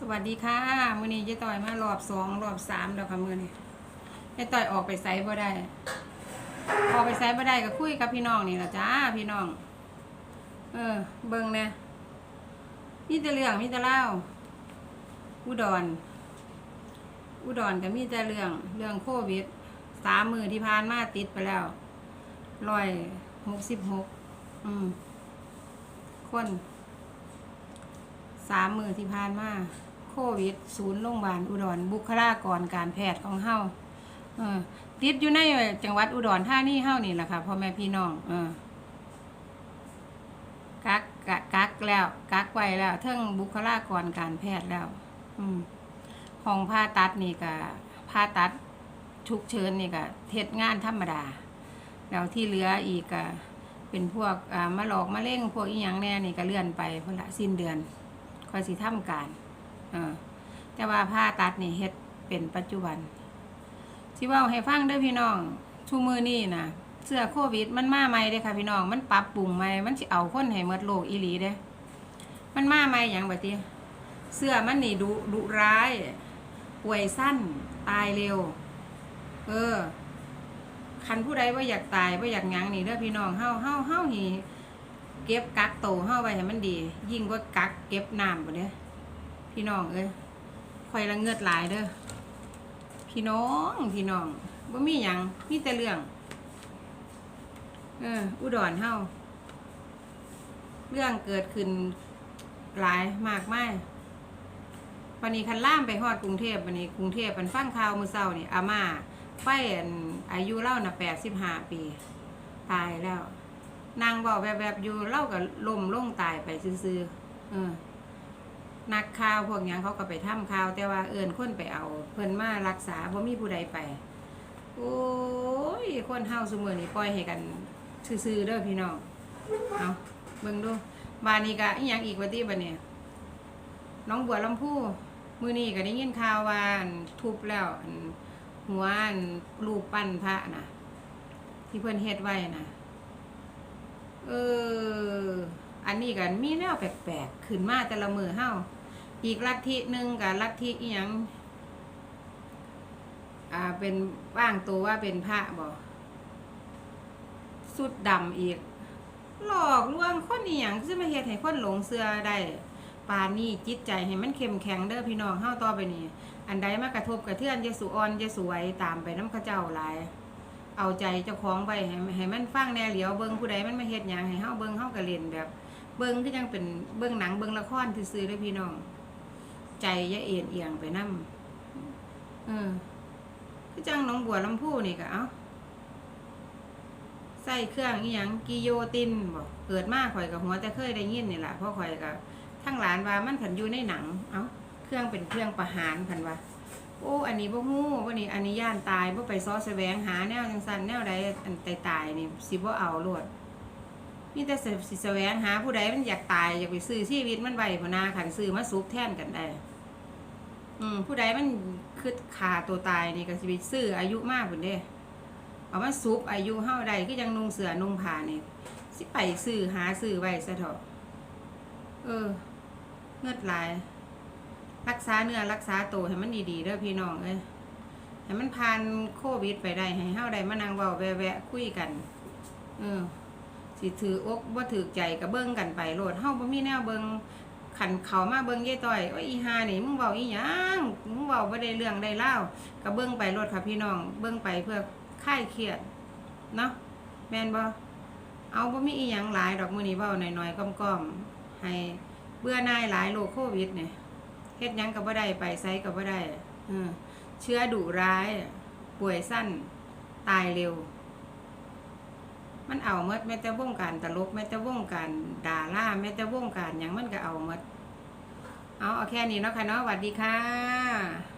สวัสดีค่ะมือนี้ยายต่อยมารอบสองรอบสามแล้วค่ะมื้อนี้ยายต่อยออกไปไสบ่ได้ออกไปไสบ่ได้ก็คุยกับพี่น้องนี่ละจ้าพี่น้อง เออ เบิ่งแหน่มีแต่เรื่องมีแต่เล่าอุดร อุดรก็มีแต่เรื่องเรื่องโควิดสามมือที่ผ่านมาติดไปแล้วร้อยหกสิบหกอืมคน สามมือที่ผ่านมาโควิด ศูนย์โรงพยาบาลอุดรบุคลากรการแพทย์ของเฮาเออติดอยู่ในจังหวัดอุดรธานี่เฮานี่แหละค่ะพ่อแม่พี่น้องเออกักกักกักแล้ว กักไว้แล้วเทิงบุคลากรการแพทย์แล้ว อืมห้องผ่าตัดนี่ก็ผ่าตัดฉุกเฉินนี่ก็เทศงานธรรมดาแล้วที่เหลืออีกก็เป็นพวกอ่ามะหลอกมะเร็งพวกอีหยังแน่นี่ก็เลื่อนไปพุ่นละสิ้นเดือน อยสิทำการเออแต่ว่าผ่าตัดนี่เฮ็ดเป็นปัจจุบันสิเว่าให้ฟังด้อพี่น้องชูมือนี่นะเสื้อโควิดมันมาใหม่เด้ค่ะพี่น้อง มันปรับปรุงใหม่ มันสิเอาคนให้หมดโลกอีหลีเด้ มันมาใหม่หยังบัดนี้เสื้อมันนี่ดุดุร้าย ป่วยสั้น ตายเร็ว เออ คันผู้ใดว่าอยากตายว่าอยากหยังนี่เด้อพี่น้อง เฮาเฮาเฮานี่ เก็บกักโตวเฮาไว้ให้มันดี ยิ่งกว่ากักเก็บน้ำบ่เด้อพี่น้องเอ้ยคอยละเงือดหลายเด้อพี่น้องพี่น้องบ่มีหยังมีแต่เรื่องเอออุดรเฮาเรื่องเกิดขึ้นหลายมากมายวันนี้คันล่ามไปฮอดกรุงเทพวันนี้กรุงเทพมันฟังข่าวมือเช้านี่อาม่าไปอั่นอายุเล่าน่ะ85ปี ตายแล้ว นางบอกแบบแบบๆอยู่เล่ากับลมลงตายไปซื่อๆเออนักข่าวพวกหยังเขาก็ไปทำข่าว แต่ว่าเอินคนไปเอา เพิ่นมารักษาบ่มีผู้ใดไป โอ้ยคนเฮาซุมื้อนี้ปล่อยให้กันซื่อๆเด้อพี่น้องเอาเบิ่งดูบานนี้ก็อีหยังอีกว่าติบัดเนี่ยน้องบัวลำพูมือนี้ก็ได้ยินข่าวว่าอั่นทุบแล้วหัวอั่นรูปปั้นพระนะที่เพิ่นเฮ็ดไว้น่ะ เออ อันนี้กันมีแนวแปลกๆขึ้นมาแต่ละมือเฮ้าอีกลัทธิหนึ่งกับลัทธิอีหยังอ่าเป็นว่างตัวว่าเป็นพระบ่สุดดำอีก หลอกลวงคนอีหยังจะมาเฮ็ดให้คนหลงเสือได้ปานนี้จิตใจให้มันเข้มแข็งเด้อพี่น้องเฮ้าต่อไปนี้อันใดมากระทบกระเทือนจะสุอ่อนจะสวยตามไปน้ำข้าเจ้าหลาย เอาใจเจ้าของไปให้ให้มันฟังแน่เหลียวเบิ่งผู้ใดมันมาเฮ็ดหยังให้เฮาเบิ่งเฮาก็เล่นแบบ เบิ่งคือจังเป็นเบิ่งหนังเบิ่งละครซื่อๆเด้อพี่น้อง ใจอย่าเอ็นเอียงไปนำเออคือจังหนองบัวลำพูนี่ก็เอ้าใส่เครื่องอีหยังกิโยตินบ่เกิดมาข่อยก็หัวแต่เคยได้ยินนี่แหละเพราะข่อยก็ทั้งหลานว่ามันผันอยู่ในหนัง เอ้าเครื่องเป็นเครื่องประหารผันว่า โอ้ อันนี้บ่ฮู้ว่นี่อันนี้ย่านตายบ่ไปซ้อแสวงหาแนวจังซั่นแนวใดอันตายๆนี่สิบ่เอาโลดมีแต่สิสิแสวงหาผู้ใดมันอยากตายอยากไปซื้อชีวิตมันไว้พนาคันซื้อมาสุกแท่นกันได้ อืมผู้ใดมันคิดฆ่าตัวตายนี่ก็สิไปซื้ออายุมากพุ่นเด้เอามาสุกอายุเฮาได้คือจังนุ่งเสือนุ่งผ้านี่สิไปซื้อหาซื้อไว้ซะเถอะเออ เงือดหลาย รักษาเนื้อรักษาตัวให้มันดีๆเด้อพี่น้องเอ้ยให้มันผ่านโควิดไปได้ให้เฮาได้มานั่งเว้าแวะๆคุยกัน เออสิถืออกบ่าถือใจก็เบิ่งกันไปโลดเฮาบ่มีแนวเบิ่งขันเขามาเบิ่งยายต้อยโอ้ยอีหานี่มึงเว้าอีหยังมึงเว้าบ่ได้เรื่องได้เล่าวก็เบิ่งไปโลดค่ะพี่น้องเบิ่งไปเพื่อคลายเครียดเนาะแม่นบ่เอาบ่มีอีหยังหลายดอกมื้อนี้เว้าน้อยๆก้อมๆให้เบื่อหน่ายหลายโรคโควิดเนี่ย เฮ็ดยังก็บ่ได้ไปไสก็บ่ได้เชื้อดุร้าย ป่วยสั้น ตายเร็ว มันเอาเมดแม้แต่วงการตลกแม้แต่วงการดาราแม้แต่วงการยังมันก็เอาเมดเอาเอาแค่นี้เนาะค่ะเนาะสวัสดีค่ะ